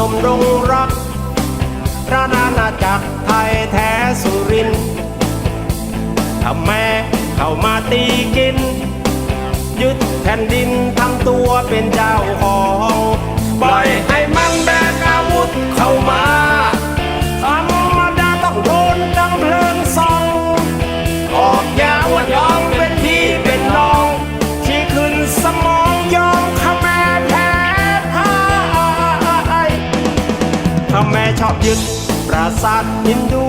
นมรงรัก พระนานาจักรไทยแท้สุรินทร์ถ้าแม่เข้ามาตีกิน ยึดแผ่นดินทำตัวเป็นเจ้าของปล่อยให้มันแบกอาวุธเข้ามา อบยึดปราสาทฮินดู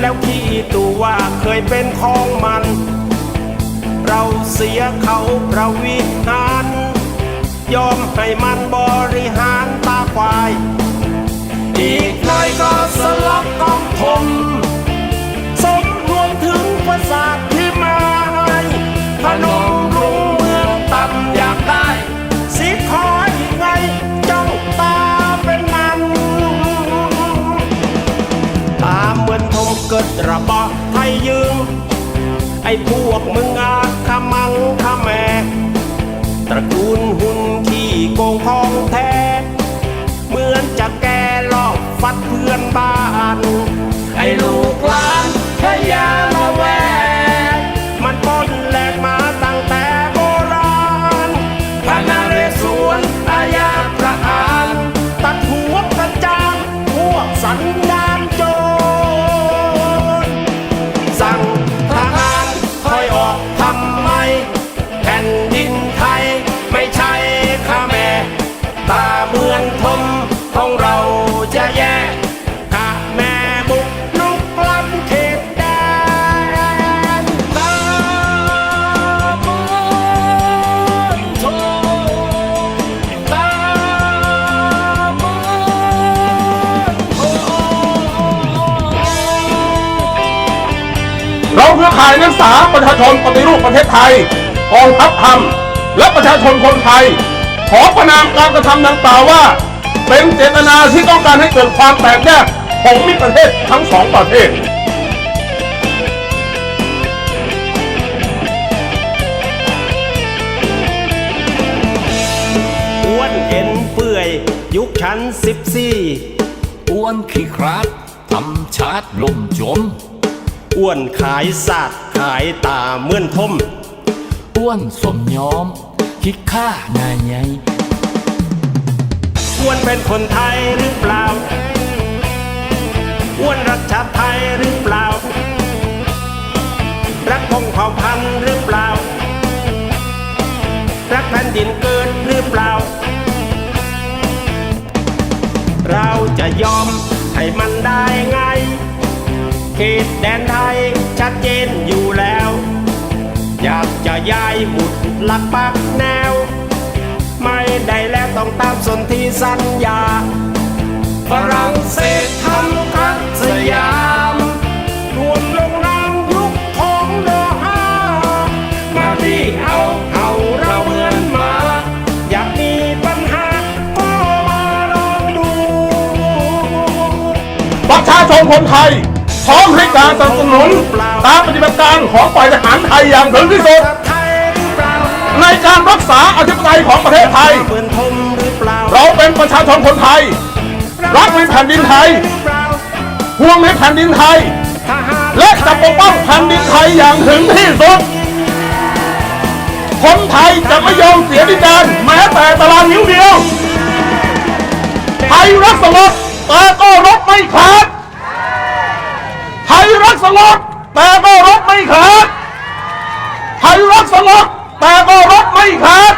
แล้วขี้ตัว่าเคยเป็นของมัน เราเสียเขาประวิหาร ยอมให้มันบริหารตาควาย อีกหน่อยก็สลับกองทม ไอ้พวกมึงอาขมังขแมตระกูลหุ่นขี้โกงทองแท้ เหมือนจะแกลอบฟัดเพื่อนบ้าน ไอ้ลูกหลานพยาละแวกมันป้นแหลกมาตั้งแต่โบราณพระนเรศวรอาญาประหารตัดหัวกระจางพวกสันดาน เราเครือข่ายนักศึกษาประชาชนปฏิรูปประเทศไทยกองทัพธรรม และประชาชนคนไทย ขอประนามการกระทำดังกล่าวว่า เป็นเจตนาที่ต้องการให้เกิดความแตกแยกของมิตรประเทศทั้งสองประเทศอ้วนเอ็นเปื่อย ยุคชั้นสิบสี่อ้วนขี้คราดทำชาติล่มจม อ้วนขายสัตว์ขายตาเหมือนทมอ้วนสมยอม คิดฆ่าหน้าใหญ่อ้วนเป็นคนไทยหรือเปล่า อ้วนรักชาติไทยหรือเปล่า รักพงเผ่าพันธุ์หรือเปล่า รักแผ่นดินเกินหรือเปล่า เราจะยอมให้มันได้ไงเขตแดนไทยชัดเจนอยู่แล้ว อยากจะย้ายหมุดหลักปักแนว ไม่ได้แล้วต้องตามสนธิสัญญา ฝรั่งเศสทำคัดสยามรวมลงนามยุคของโลหะมาที่เอาเอาเราเหมือนมา อยากมีปัญหาก็มาลองดู ประชาชนคนไทย พร้อมให้การสนับสนุนตามปฏิบัติการของฝ่ายทหารไทยอย่างถึงที่สุด ในการรักษาอธิปไตยของประเทศไทย เราเป็นประชาชนคนไทย รักในแผ่นดินไทยห่วงในแผ่นดินไทย และจะปกป้องแผ่นดินไทยอย่างถึงที่สุดคนไทยจะไม่ยอมเสียดินแดนแม้แต่ตารางนิ้วเดียว ไทยรักสงบแต่ก็รบไม่ขาด ยรักสงบแต่ก็รถไม่ขาดไทยรักสลดแต่ก็รถไม่ขาด